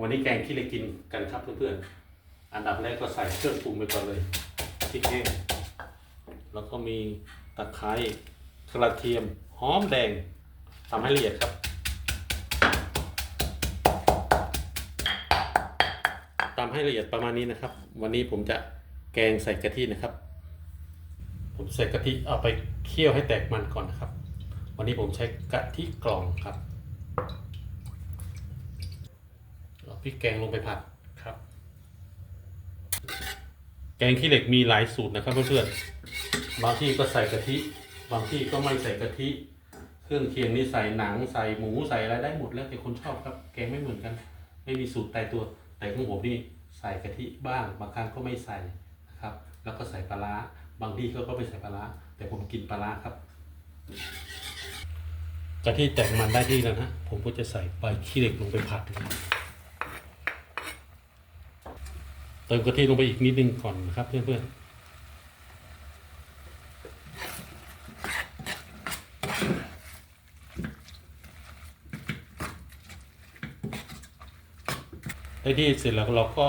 วันนี้แกงขี้เหล็กกินกันครับเพื่อนๆ อันดับแรกก็ใส่เครื่องปรุงไปก่อนเลยพริกแห้ง แล้วก็มีตะไคร้กระเทียมหอมแดงทำให้ละเอียดครับ ตามให้ละเอียดประมาณนี้นะครับ วันนี้ผมจะแกงใส่กะทินะครับ ผมใส่กะทิเอาไปเคี่ยวให้แตกมันก่อนนะครับ วันนี้ผมใช้กะทิกล่องครับ ริกแกงลงไปผัดครับ แกงขี้เหล็กมีหลายสูตรนะครับเพื่อนๆบางที่ก็ใส่กะทิ บางที่ก็ไม่ใส่กะทิ เครื่องเคียงนี่ใส่หนังใส่หมูใส่อะไรได้หมดแล้วแต่คนชอบครับ แกงไม่เหมือนกัน ไม่มีสูตรตายตัว แต่ของผมนี่ใส่กะทิบ้าง บางครั้งก็ไม่ใส่นะครับ แล้วก็ใส่ปลาร้าบางที่เขาก็ไม่ใส่ปลาร้าแต่ผมกินปลาร้าครับกะทิแตกมันได้ที่แล้วนะ ผมก็จะใส่ใบขี้เหล็กลงไปผัดนะครับ เติมกะทิลงไปอีกนิดนึงก่อนนะครับเพื่อนๆได้ที่เสร็จแล้วเราก็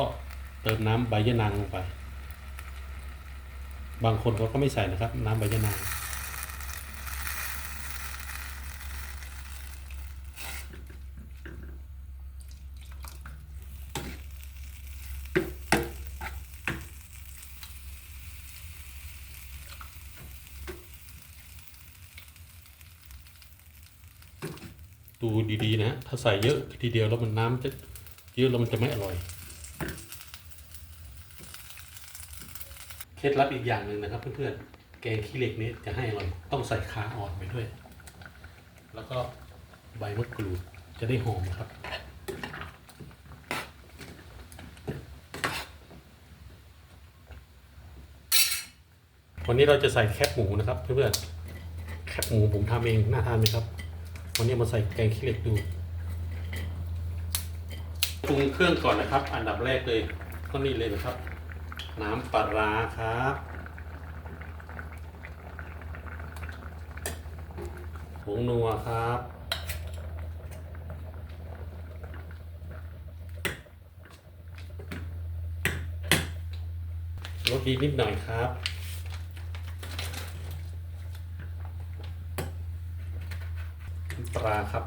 เติมน้ำใบยะนางลงไป บางคนเขาก็ไม่ใส่นะครับ น้ำใบยะนาง ดูดีๆนะ ถ้าใส่เยอะทีเดียวแล้วมันน้ำจะเยอะแล้วมันจะไม่อร่อย เคล็ดลับอีกอย่างหนึ่งนะครับเพื่อนๆ แกงขี้เหล็กนี้จะให้อร่อยต้องใส่ขาอ่อนไปด้วย แล้วก็ใบมะกรูดจะได้หอมครับวันนี้เราจะใส่แคบหมูนะครับเพื่อนๆ แคบหมูผมทำเองน่าทานไหมครับ วันนี้มาใส่แกงขี้เหล็กดูปรุงเครื่องก่อนนะครับ อันดับแรกเลยก็นี่เลยนะครับ น้ำปลาร้าครับ ผงนัวครับรสดีนิดหน่อยครับ ปลาครับ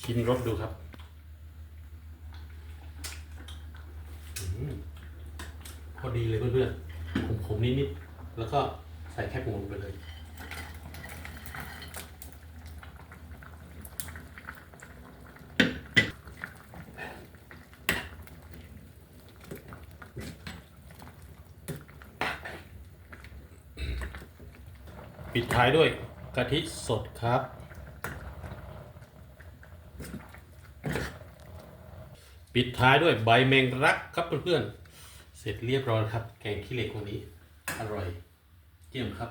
ชิมรสดูครับอพอดีเลยเพื่อนๆผมผมนิดๆแล้วก็ใส่แคบหมูลงไปเลยปิดท้ายด้วย กะทิสดครับ ปิดท้ายด้วยใบแมงรักครับเพื่อนๆเสร็จเรียบร้อยครับ แกงขี้เหล็กวันนี้ อร่อย เยี่ยมครับ